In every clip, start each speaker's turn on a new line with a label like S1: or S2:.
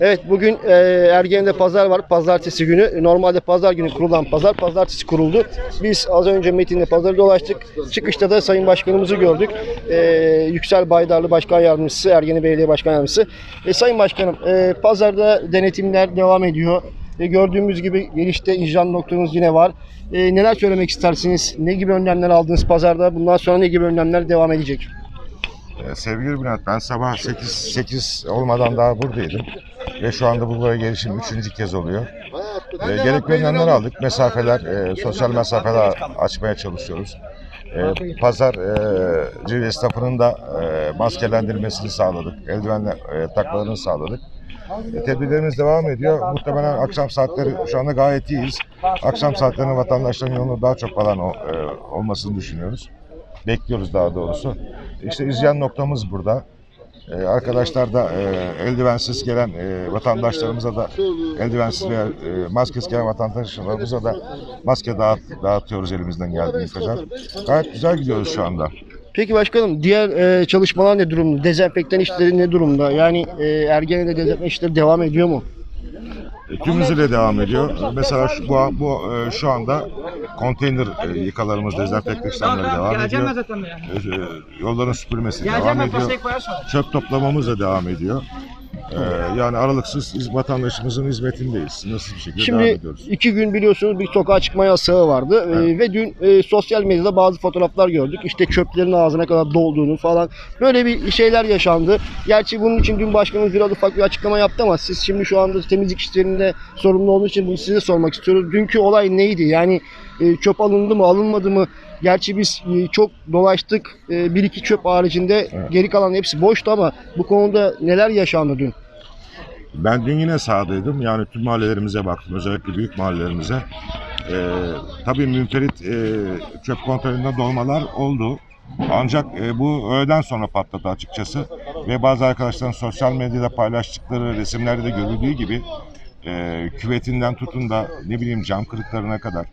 S1: Evet bugün e, Ergen'de pazar var. Pazartesi günü. Normalde pazar günü kurulan pazar. Pazartesi kuruldu. Biz az önce Metin'de pazarı dolaştık. Çıkışta da Sayın Başkanımızı gördük. E, Yüksel Baydarlı Başkan Yardımcısı, Ergeni Belediye Başkan Yardımcısı. E, Sayın Başkanım e, pazarda denetimler devam ediyor. E, gördüğümüz gibi gelişte icra noktanız yine var. E, neler söylemek istersiniz? Ne gibi önlemler aldınız pazarda? Bundan sonra ne gibi önlemler devam edecek?
S2: Ee, Sevgili Bülent ben sabah 8, 8 olmadan daha buradaydım. Ve şu anda bu buraya gelişim üçüncü kez oluyor. Ee, gerekli önlemler aldık. Mesafeler, e, sosyal mesafeler açmaya çalışıyoruz. E, pazar e, esnafının da e, maskelendirmesini sağladık. Eldivenle e, takmalarını sağladık. E, tedbirlerimiz devam ediyor. Muhtemelen akşam saatleri şu anda gayet iyiyiz. Akşam saatlerinde vatandaşların yoğunluğu daha çok falan e, olmasını düşünüyoruz. Bekliyoruz daha doğrusu. İşte izleyen noktamız burada. Ee, arkadaşlar da e, eldivensiz gelen e, vatandaşlarımıza da eldivensiz veya e, maskesiz gelen vatandaşlarımıza da maske dağıt, dağıtıyoruz elimizden geldiği kadar. Gayet güzel gidiyoruz şu anda.
S1: Peki başkanım diğer e, çalışmalar ne durumda? Dezenfektan işleri ne durumda? Yani e, Ergene'de dezenfektan işleri devam ediyor mu?
S2: E, tüm hızıyla devam ediyor. Mesela şu, bu, bu e, şu anda konteyner e, yıkalarımız, dezenfekte işlemleri devam ediyor. E, yolların süpürmesi devam ediyor. Çöp toplamamız da devam ediyor. Ee, yani aralıksız vatandaşımızın hizmetindeyiz. Nasıl bir şekilde devam
S1: Şimdi
S2: ediyoruz.
S1: iki gün biliyorsunuz bir sokağa çıkma yasağı vardı E,
S2: Evet.
S1: ve dün e, sosyal medyada bazı fotoğraflar gördük. İşte çöplerin ağzına kadar dolduğunu falan. Böyle bir şeyler yaşandı. Gerçi bunun için dün başkanımız biraz ufak bir açıklama yaptı ama siz şimdi şu anda temizlik işlerinde sorumlu olduğu için bunu size sormak istiyoruz. Dünkü olay neydi? Yani e, çöp alındı mı alınmadı mı? Gerçi biz e, çok dolaştık. E, bir iki çöp haricinde
S2: Evet.
S1: geri kalan hepsi boştu ama bu konuda neler yaşandı dün?
S2: Ben dün yine sahadaydım. Yani tüm mahallelerimize baktım. Özellikle büyük mahallelerimize. Ee, tabii münferit e, çöp konteynerinde dolmalar oldu. Ancak e, bu öğleden sonra patladı açıkçası. Ve bazı arkadaşların sosyal medyada paylaştıkları resimlerde de görüldüğü gibi e, küvetinden tutun da ne bileyim cam kırıklarına kadar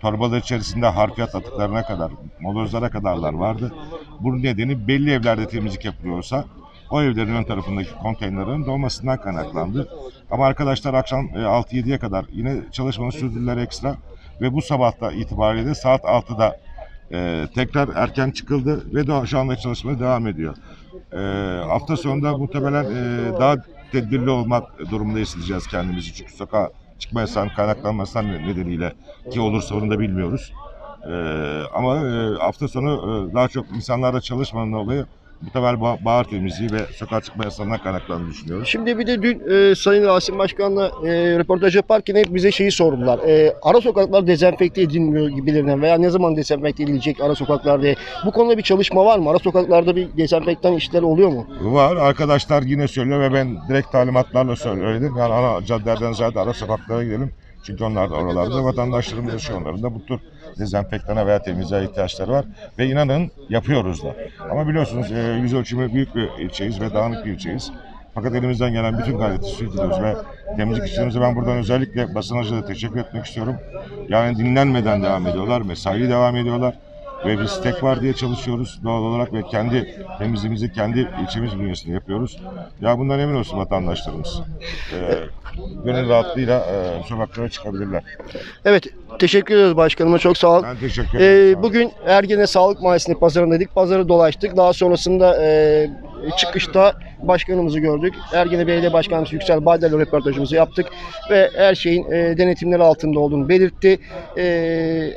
S2: torbalar içerisinde harfiyat atıklarına kadar, molozlara kadarlar vardı. Bunun nedeni belli evlerde temizlik yapılıyorsa o evlerin ön tarafındaki konteynerlerin dolmasından kaynaklandı. Ama arkadaşlar akşam e, 6-7'ye kadar yine çalışmanı sürdürdüler ekstra ve bu sabahta itibariyle saat 6'da e, tekrar erken çıkıldı ve de şu anda çalışma devam ediyor. E, hafta sonunda muhtemelen e, daha tedbirli olmak durumunda hissedeceğiz kendimizi çünkü sokağa çıkma yasağının kaynaklanmasından nedeniyle ki olursa onu da bilmiyoruz. E, ama e, hafta sonu e, daha çok insanlarla çalışmanın dolayı muhtemel ba- bahar temizliği ve sokağa çıkma yasağından kaynaklandığını düşünüyoruz.
S1: Şimdi bir de dün e, Sayın Rasim Başkan'la e, röportaj yaparken hep bize şeyi sordular. E, ara sokaklar dezenfekte edilmiyor gibilerinden veya ne zaman dezenfekte edilecek ara sokaklar diye. Bu konuda bir çalışma var mı? Ara sokaklarda bir dezenfektan işleri oluyor mu?
S2: Var. Arkadaşlar yine söylüyor ve ben direkt talimatlarla söyledim. Yani ana caddelerden zaten ara sokaklara gidelim. Çünkü onlar da oralarda vatandaşlarımız yaşıyor. Onların da bu tür dezenfektana veya temizliğe ihtiyaçları var. Ve inanın yapıyoruz da. Ama biliyorsunuz e, yüz ölçümü büyük bir ilçeyiz ve dağınık bir ilçeyiz. Fakat elimizden gelen bütün gayreti sürdürüyoruz ve temizlik işlerimize ben buradan özellikle basın aracılığıyla teşekkür etmek istiyorum. Yani dinlenmeden devam ediyorlar, mesai devam ediyorlar ve biz tek var diye çalışıyoruz doğal olarak ve kendi temizliğimizi kendi ilçemiz bünyesinde yapıyoruz. Ya bundan emin olsun vatandaşlarımız. Ee, gönül rahatlığıyla e, sokaklara çıkabilirler.
S1: Evet. Teşekkür ediyoruz başkanıma. Çok sağ ol.
S2: Ben teşekkür
S1: Ee,
S2: ederim. Olun.
S1: bugün Ergene Sağlık Mahallesi'nde pazarındaydık. Pazarı dolaştık. Daha sonrasında e, çıkışta başkanımızı gördük. Ergene Belediye Başkanımız Yüksel Baydar'la röportajımızı yaptık. Ve her şeyin e, denetimleri altında olduğunu belirtti. E,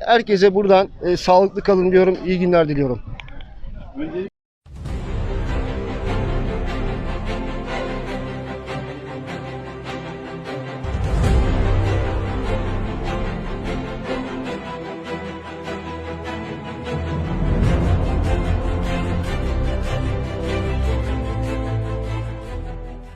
S1: herkese buradan e, sağlıklı kalın diyorum. İyi günler diliyorum.